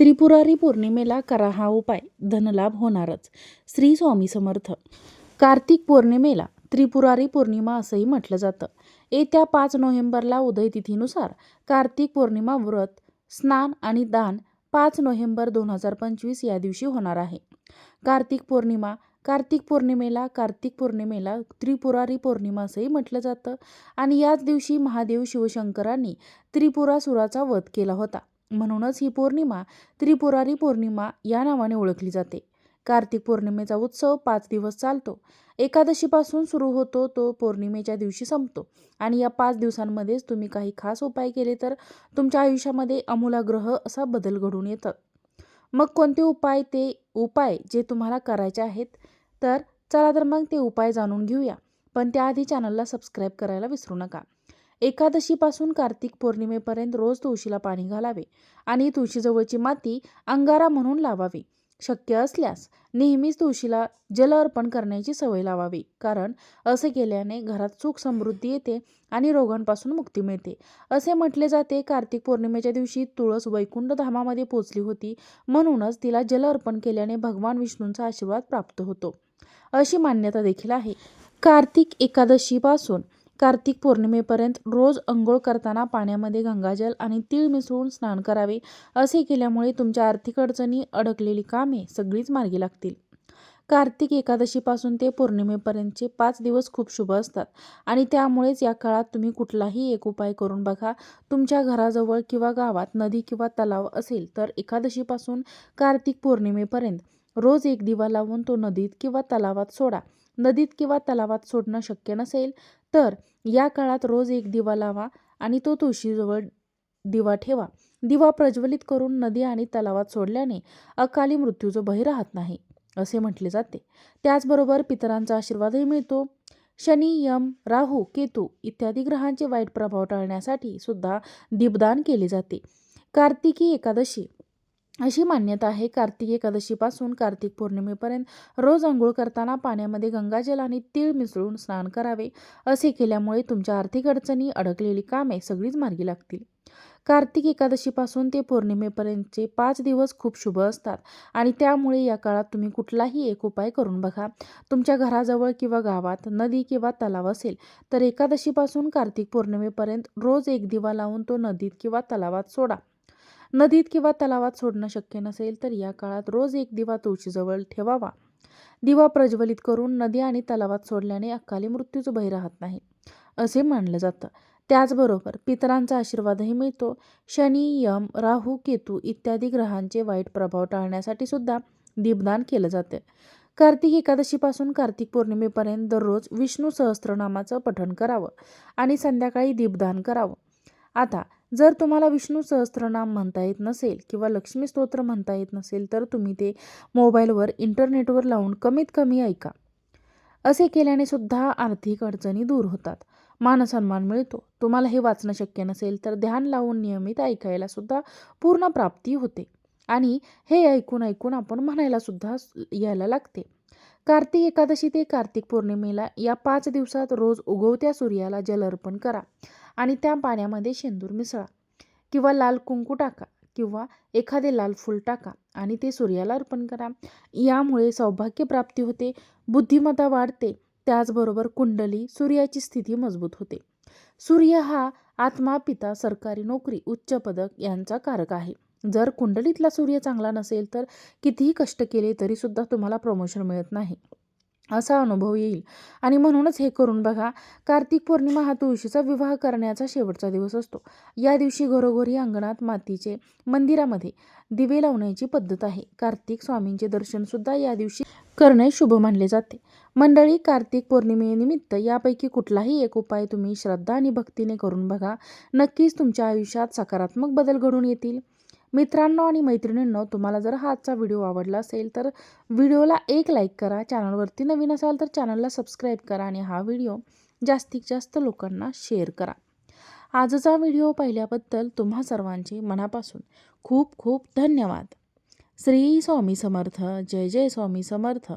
त्रिपुरारी पौर्णिमेला करा हा उपाय. धनलाभ होणारच. श्री स्वामी समर्थ. कार्तिक पौर्णिमेला त्रिपुरारी पौर्णिमा असंही म्हटलं जातं. येत्या पाच नोव्हेंबरला उदयतिथीनुसार कार्तिक पौर्णिमा व्रत स्नान आणि दान पाच नोव्हेंबर दोन हजार पंचवीस या दिवशी होणार आहे. कार्तिक पौर्णिमा कार्तिक पौर्णिमेला कार्तिक पौर्णिमेला त्रिपुरारी पौर्णिमा असंही म्हटलं जातं. आणि याच दिवशी महादेव शिवशंकरांनी त्रिपुरासुराचा वध केला होता. म्हणूनच ही पौर्णिमा त्रिपुरारी पौर्णिमा या नावाने ओळखली जाते. कार्तिक पौर्णिमेचा उत्सव पाच दिवस चालतो. एकादशीपासून सुरू होतो तो पौर्णिमेच्या दिवशी संपतो. आणि या पाच दिवसांमध्येच तुम्ही काही खास उपाय केले तर तुमच्या आयुष्यामध्ये अमूलाग्रह असा बदल घडून येतं. मग कोणते उपाय ते उपाय जे तुम्हाला करायचे आहेत? तर चला तर मग ते उपाय जाणून घेऊया. पण त्याआधी चॅनलला सबस्क्राईब करायला विसरू नका. एकादशीपासून कार्तिक पौर्णिमेपर्यंत रोज तुळशीला पाणी घालावे आणि तुळशीजवळची माती अंगारा म्हणून लावावी. शक्य असल्यास नेहमीच तुळशीला जल अर्पण करण्याची सवय लावावी. कारण असे केल्याने घरात सुख समृद्धी येते आणि रोगांपासून मुक्ती मिळते. असे म्हटले जाते कार्तिक पौर्णिमेच्या दिवशी तुळस वैकुंठ धामामध्ये पोचली होती म्हणूनच तिला जल अर्पण केल्याने भगवान विष्णूंचा आशीर्वाद प्राप्त होतो. अशी मान्यता देखील आहे. कार्तिक एकादशीपासून कार्तिक पौर्णिमेपर्यंत रोज अंघोळ करताना पाण्यामध्ये गंगाजल आणि तीळ मिसळून स्नान करावे असे केल्यामुळे तुमच्या आर्थिक अडचणी अडकलेली कामे सगळीच मार्गी लागतील. कार्तिक एकादशीपासून ते पौर्णिमेपर्यंतचे पाच दिवस खूप शुभ असतात आणि त्यामुळेच या काळात तुम्ही कुठलाही एक उपाय करून बघा. तुमच्या घराजवळ किंवा गावात नदी किंवा तलाव असेल तर एकादशीपासून कार्तिक पौर्णिमेपर्यंत रोज एक दिवा लावून तो नदीत किंवा तलावात सोडा. नदीत किंवा तलावात सोडणं शक्य नसेल तर या काळात रोज एक दिवा लावा आणि तो तुळशीजवळ दिवा ठेवा. दिवा प्रज्वलित करून नदी आणि तलावात सोडल्याने अकाली मृत्यूचं भय राहत नाही असे म्हटले जाते. त्याचबरोबर पितरांचा आशीर्वादही मिळतो. शनी यम राहू केतू इत्यादी ग्रहांचे वाईट प्रभाव टाळण्यासाठी सुद्धा दीपदान केले जाते. कार्तिकी एकादशी अशी मान्यता आहे कार्तिक एकादशीपासून कार्तिक पौर्णिमेपर्यंत रोज आंघोळ करताना पाण्यामध्ये गंगाजल आणि तीळ मिसळून स्नान करावे असे केल्यामुळे तुमच्या आर्थिक अडचणी अडकलेली कामे सगळीच मार्गी लागतील. कार्तिक एकादशीपासून ते पौर्णिमेपर्यंतचे पाच दिवस खूप शुभ असतात आणि त्यामुळे या काळात तुम्ही कुठलाही एक उपाय करून बघा. तुमच्या घराजवळ किंवा गावात नदी किंवा तलाव असेल तर एकादशीपासून कार्तिक पौर्णिमेपर्यंत रोज एक दिवा लावून तो नदीत किंवा तलावात सोडा. नदीत किंवा तलावात सोडणं शक्य नसेल तर या काळात रोज एक दिवा तुळशीजवळ ठेवावा. दिवा प्रज्वलित करून नदी आणि तलावात सोडल्याने अकाली मृत्यूचं भय राहत नाही असे मानलं जातं. त्याचबरोबर पितरांचा आशीर्वादही मिळतो. शनी यम राहू केतू इत्यादी ग्रहांचे वाईट प्रभाव टाळण्यासाठी सुद्धा दीपदान केलं जाते. कार्तिक एकादशीपासून कार्तिक पौर्णिमेपर्यंत दररोज विष्णू सहस्त्रनामाचं पठण करावं आणि संध्याकाळी दीपदान करावं. आता जर तुम्हाला विष्णू सहस्त्रनाम म्हणता येत नसेल किंवा लक्ष्मी स्तोत्र म्हणता येत नसेल तर तुम्ही ते मोबाईलवर इंटरनेटवर लावून कमीत कमी ऐका. असे केल्याने सुद्धा आर्थिक अडचणी दूर होतात. मानसन्मान मिळतो. तुम्हाला हे वाचणं शक्य नसेल तर ध्यान लावून नियमित ऐकायला सुद्धा पूर्ण प्राप्ती होते. आणि हे ऐकून ऐकून आपण म्हणायला सुद्धा यायला लागते. कार्तिक एकादशी ते कार्तिक पौर्णिमेला या पाच दिवसात रोज उगवत्या सूर्याला जल अर्पण करा. आणि त्या पाण्यामध्ये शेंदूर मिसळा किंवा लाल कुंकू टाका किंवा एखादे लाल फूल टाका आणि ते सूर्याला अर्पण करा. यामुळे सौभाग्य प्राप्ती होते बुद्धिमत्ता वाढते त्याचबरोबर कुंडली सूर्याची स्थिती मजबूत होते. सूर्य हा आत्मा पिता सरकारी नोकरी उच्च पदक यांचा कारक आहे. जर कुंडलीतला सूर्य चांगला नसेल तर कितीही कष्ट केले तरीसुद्धा तुम्हाला प्रमोशन मिळत नाही. असा अनुभव येईल. आणि म्हणूनच हे करून बघा कार्तिक पौर्णिमा हा तुळशीचा विवाह करण्याचा शेवटचा दिवस असतो. या दिवशी घरोघरी अंगणात मातीचे मंदिरामध्ये दिवे लावण्याची पद्धत आहे. कार्तिक स्वामींचे दर्शनसुद्धा या दिवशी करणे शुभ मानले जाते. मंडळी कार्तिक पौर्णिमेनिमित्त यापैकी कुठलाही एक उपाय तुम्ही श्रद्धा आणि भक्तीने करून बघा. नक्कीच तुमच्या आयुष्यात सकारात्मक बदल घडून येतील. मित्रांनो आणि मैत्रिणींनो तुम्हाला जर हा आजचा व्हिडिओ आवडला असेल तर व्हिडिओला एक लाईक करा. चॅनलवरती नवीन असाल तर चॅनलला सबस्क्राईब करा आणि हा व्हिडिओ जास्तीत जास्त लोकांना शेअर करा. आजचा व्हिडिओ पाहिल्याबद्दल तुम्हा सर्वांचे मनापासून खूप खूप धन्यवाद. श्री स्वामी समर्थ. जय जय स्वामी समर्थ.